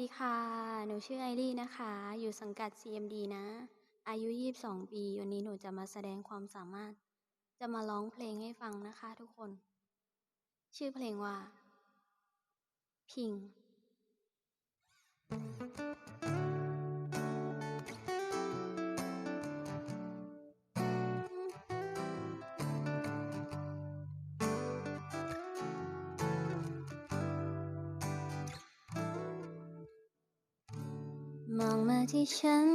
ดีค่ะ หนูชื่อไอรีนะคะ อยู่สังกัด CMD นะ อายุ 22 ปี วันนี้หนูจะมาแสดงความสามารถ จะมาร้องเพลงให้ฟังนะคะทุกคน ชื่อเพลงว่า พิง มองมาที่ฉัน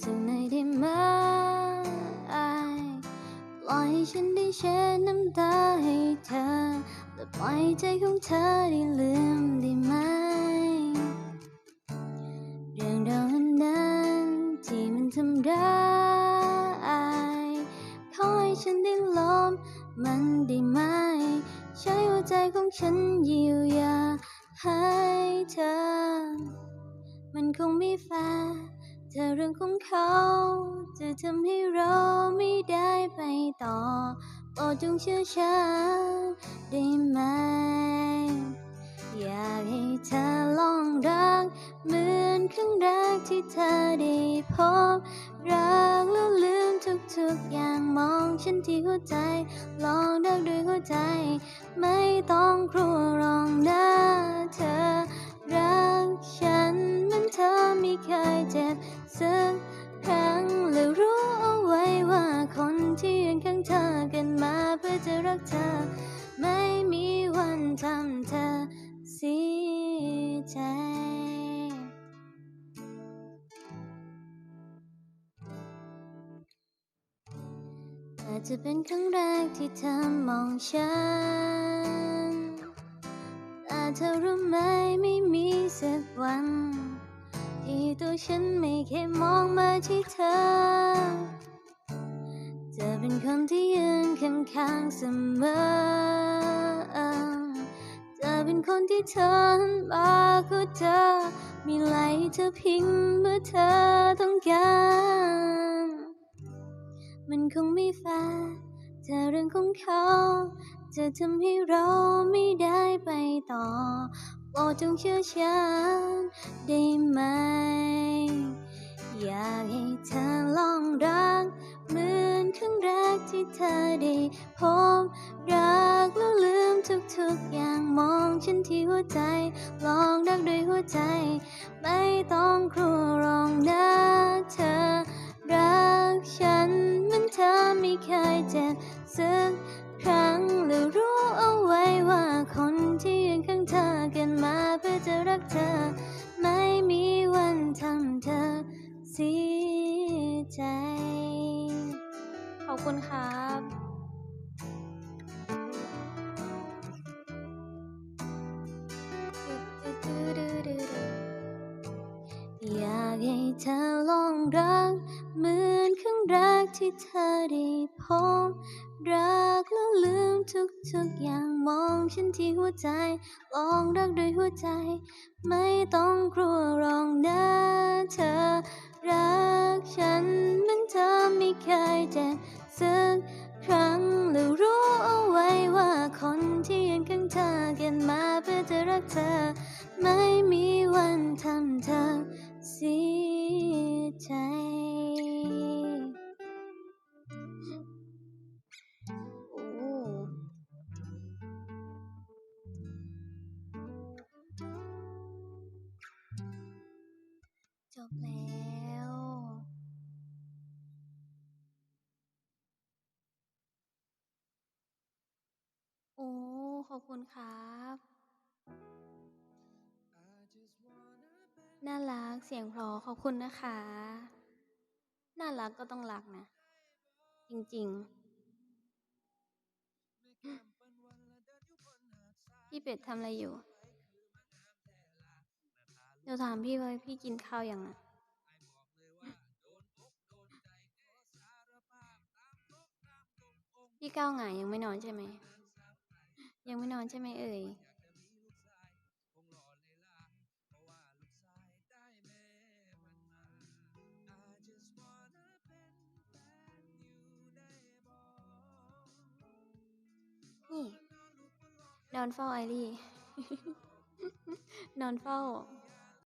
สักหน่อยได้ไหมปล่อยให้ฉันได้เช็ดน้ำตาให้เธอและปล่อยใจของเธอได้ลืมได้ไหม เรื่องราวนั้นที่มันทำร้ายขอให้ฉันได้ล้มมันได้ไหม ใช้หัวใจของฉันเยียวยาให้เธอ มันคงไม่แฟร์ถ้าเรื่องของเขา จะทำให้เราไม่ได้ไปต่อโปรดจงเชื่อฉันได้ไหม อยากให้เธอลองรัก เหมือนครั้งแรกที่เธอได้พบ รักแล้วลืมทุกๆอย่างมองฉันที่หัวใจ ลองรักด้วยหัวใจ กเธอ ไม่มีวันทำเธอเสียใจ อาจจะเป็นครั้งแรกที่เธอมองฉัน แต่เธอรู้ไหมไม่มีสักวัน ที่ตัวฉันไม่เคยมองมาที่เธอ เธอเป็นคนที่ยืนข้างๆเสมอ เธอเป็นคนที่เธอหันมาก็เจอมีไหลเธอพิงเมื่อเธอต้องการ มันคงไม่แฟร์ถ้าเรื่องของเขาจะทำให้เราไม่ได้ไปต่อโปรดจงเชื่อฉันได้ ฉันที่หัวใจ ลองรักด้วยหัวใจ ไม่ต้องครูรองนะเธอ รักฉันเหมือนเธอไม่เคยเจ็บสักครั้งและรู้เอาไว้ว่าคนที่ยืนข้างเธอกันมาเพื่อจะรักเธอ รัก เหมือนครั้งแรกที่เธอได้พบรักแล้วลืมทุกๆอย่างมองฉันที่หัวใจ ลองรักด้วยหัวใจ ไม่ต้องกลัวรองนะเธอ รักฉันเหมือนเธอไม่เคยเจ็บสักครั้งแล้วรู้เอาไว้ว่าคนที่ยืนข้างเธอกันมาเพื่อจะรักเธอ ไม่มี บแล้ว โอ้ ขอบคุณครับ น่ารักเสียงเพราะขอบคุณนะคะ น่ารักก็ต้องรักนะ จริง ๆ พี่เป็ดทำอะไรอยู่ เดี๋ยวถามพี่ว่าพี่กินข้าวยังอะพี่ก้าวหงายยังไม่นอนใช่ไหม ยังไม่นอนใช่ไหมเอ่ยนี่นอนเฝ้าไอรี่ นอนเฝ้า